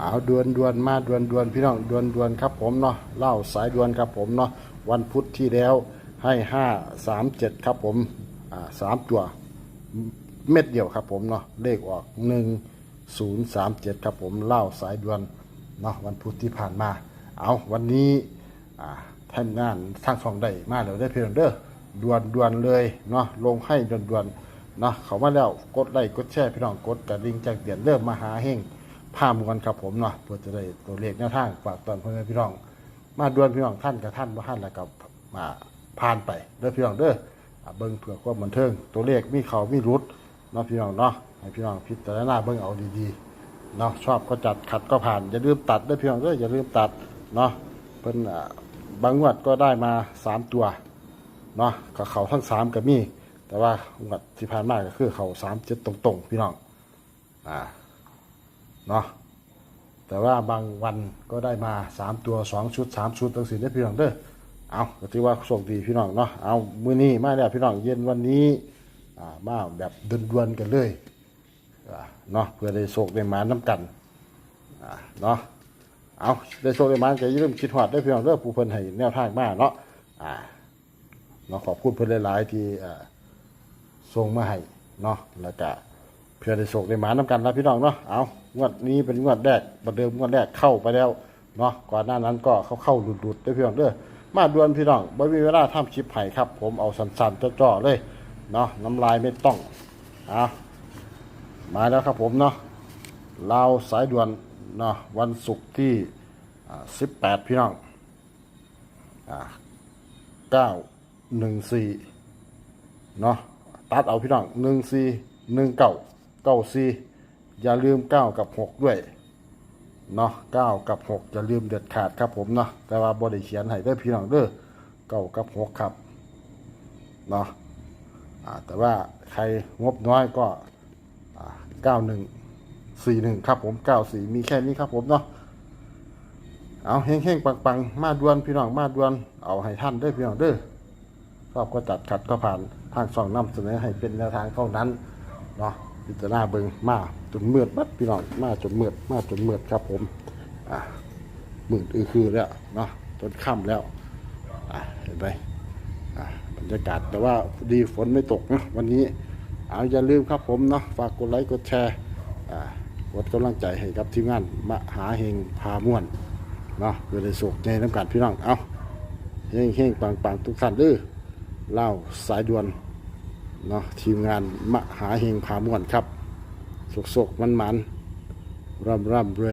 เอาดวนดวนมาดวนดวนพี่น้องดวนดวนครับผมเนาะเล่าสายดวนครับผมเนาะวันพุธที่แล้วให้ห้าสามเจ็ดครับผมอ่าสามตัวเม็ดเดียวครับผมเนาะเลขออกหนึ่งศูนย์สามเจ็ดครับผมเล่าสายดวนเนาะวันพุธที่ผ่านมา เอาวันนี้อ่าท่านงานทางสองได้มาแล้วได้อเพียงเด้อดวนดวนเลยเนาะลงให้ดวนดวนเนาะเขามาแล้วกดไลค์กดแชร์พี่น้องกดกระดิ่งแจ้งเตือนเริ่มมาหาเฮง ผ้ามวนครับผมเนาะเพื่อจะได้ตัวเลขแนวทางฝากตอนพ่อแม่พี่น้อง มาด่วนพี่น้องท่านกับท่านบ่าท่านแล้วก็มาผ่านไปเด้อพี่น้องเด้ออ่าเบิ่งเผื่อความบันเทิง ตัวเลขมีเขามีรุดเนาะพี่น้องเนาะให้พี่น้องพิจารณาเบิ่งเอาดีๆเนาะชอบก็จัดขัดก็ผ่านอย่าลืมตัดเด้อพี่น้องเด้ออย่าลืมตัดเนาะเพิ่นอ่าบางงวดก็ได้มาสามตัวเนาะก็เขาทั้งสามก็มี แต่ว่างวดที่ผ่านมาก็คือเขาสามเจ็ดตรงๆ พี่น้องอ่า เนาะแต่ว่าบางวันก็ได้มาสามตัวสองชุดสามชุดตั้งสี่ได้พี่น้องเด้อเอาก็ถือว่าโชคดีพี่น้องเนาะเอามื้อนี้มาแล้วพี่น้องเย็นวันนี้อ่ามาแบบดวนๆกันเลยอ่าเนาะเพื่อได้โชคได้หมาน้ำกันอ่าเนาะเอาได้โชคได้หมาก็อย่าลืมคิดฮอดได้พี่น้องเด้อผู้เพิ่นให้แนวทางมาเนาะอ่าเนาะขอบคุณเพิ่นหลายๆที่อ่าส่งมาให้เนาะแล้วก็เพื่อได้โชคได้หมาน้ำกันนะพี่น้องเนาะเอา งวดนี้เป็นงวดแรกประเดิมงวดแรกเข้าไปแล้วเนาะก่อนหน้านั้นก็เข้าเข้าหลุดๆได้อพี่น้องเด้อมาดวนพี่น้องบ่มีเวลาทำคลิปให้ครับ ผมเอาสั้นๆจ่อๆเลยเนาะน้ำลายไม่ต้องเอามาแล้วครับผมเนาะลาสายด่วนเนาะวันศุกร์ที่ 18 พี่น้องอ่า914เนาะตัดเอาพี่น้องหนึ่งสี่หนึ่งเก้าเก้าสี่ อย่าลืมเก้ากับหกด้วยเนาะเก้ากับหกอย่าลืมเด็ดขาดครับผมเนาะแต่ว่าบริเขียนให้ได้พี่น้องเด้อเก้ากับหกครับเนาะแต่ว่าใครงบน้อยก็เก้าหนึ่งสี่หนึ่งครับผมเก้าสี่มีแค่นี้ครับผมเนาะเอาเฮงๆปังๆ มาดวนพี่น้องมาดวนเอาให้ท่านเด้พี่น้องเด้อชอบก็จัดขัดก็ผ่านทางช่องนำเสนอให้เป็นแนวทางเท่านั้นเนาะ พิจารณาเบิงมาจนเมือดบัดพี่น้องมาจนเมือดมาจนเมือดครับผมอ่ามืดอือคือแล้วเนาะจนค่ำแล้วอ่าเห็นไหมอ่าบรรยากาศแต่ว่าดีฝนไม่ตกนะวันนี้เอาอย่าลืมครับผมเนาะฝากกดไลค์กดแชร์อ่ากดกำลังใจให้กับทีมงานมหาเฮงพาม่วนเนาะเพื่อได้สุขในน้ำกันพี่น้องเอาเฮงเฮงปังปังทุกท่านเด้อเล่าสายด่วน เนาะทีมงานมหาเฮงพาม่วนครับสุกๆมันๆร่ำร่ำรวย